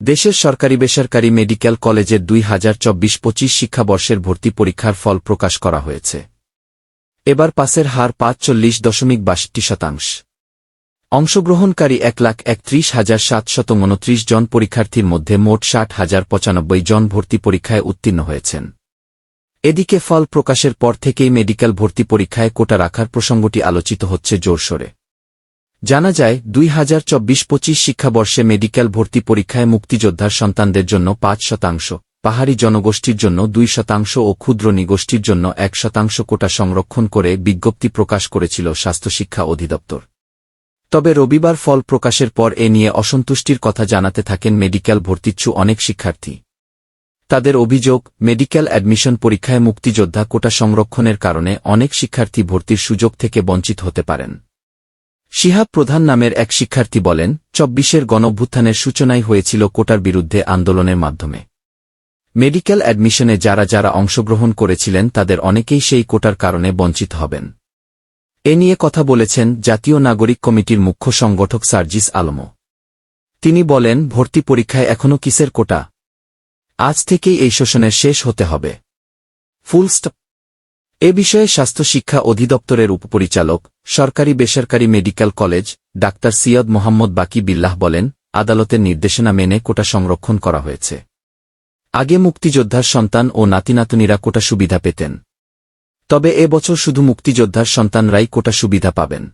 দেশের সরকারি বেসরকারি মেডিকেল কলেজের দুই হাজার চব্বিশ পঁচিশ শিক্ষাবর্ষের ভর্তি পরীক্ষার ফল প্রকাশ করা হয়েছে। এবার পাসের হার পাঁচ চল্লিশ দশমিক বাষট্টি শতাংশ। অংশগ্রহণকারী এক লাখ একত্রিশ হাজার সাতশত উনত্রিশ জন পরীক্ষার্থীর মধ্যে মোট ষাট হাজার পঁচানব্বই জন ভর্তি পরীক্ষায় উত্তীর্ণ হয়েছেন। এদিকে ফল প্রকাশের পর থেকেই মেডিকেল ভর্তি পরীক্ষায় কোটা রাখার প্রসঙ্গটি আলোচিত হচ্ছে জোরসোরে। জানা যায়, দুই হাজার চব্বিশ পঁচিশ শিক্ষাবর্ষে মেডিকেল ভর্তি পরীক্ষায় মুক্তিযোদ্ধার সন্তানদের জন্য পাঁচ শতাংশ, পাহাড়ি জনগোষ্ঠীর জন্য দুই শতাংশ ও ক্ষুদ্র নিগোষ্ঠীর জন্য এক শতাংশ কোটা সংরক্ষণ করে বিজ্ঞপ্তি প্রকাশ করেছিল স্বাস্থ্য শিক্ষা অধিদপ্তর। তবে রবিবার ফল প্রকাশের পর এ নিয়ে অসন্তুষ্টির কথা জানাতে থাকেন মেডিকেল ভর্তিচ্ছু অনেক শিক্ষার্থী। তাদের অভিযোগ, মেডিকেল অ্যাডমিশন পরীক্ষায় মুক্তিযোদ্ধা কোটা সংরক্ষণের কারণে অনেক শিক্ষার্থী ভর্তির সুযোগ থেকে বঞ্চিত হতে পারেন। শিহাব প্রধান নামের এক শিক্ষার্থী বলেন, চব্বিশের গণভ্যুত্থানের সূচনাই হয়েছিল কোটার বিরুদ্ধে আন্দোলনের মাধ্যমে। মেডিকেল অ্যাডমিশনে যারা যারা অংশগ্রহণ করেছিলেন তাদের অনেকেই সেই কোটার কারণে বঞ্চিত হবেন। এ নিয়ে কথা বলেছেন জাতীয় নাগরিক কমিটির মুখ্য সংগঠক সার্জিস আলমো তিনি বলেন, ভর্তি পরীক্ষায় এখনও কিসের কোটা? আজ থেকেই এই শোষণের শেষ হতে হবে। Full stop. এ বিষয়ে স্বাস্থ্য শিক্ষা অধিদপ্তরের উপপরিচালক সরকারি বেসরকারি medical college, doctor Syed Mohammad Baki Billah বলেন, আদালতের নির্দেশনা মেনে কোটা সংরক্ষণ করা হয়েছে। আগে মুক্তিযোদ্ধার সন্তান ও নাতিনাতনিরা কোটা সুবিধা পেতেন। তবে এ বছর শুধু মুক্তিযোদ্ধার সন্তানরাই কোটা সুবিধা পাবেন।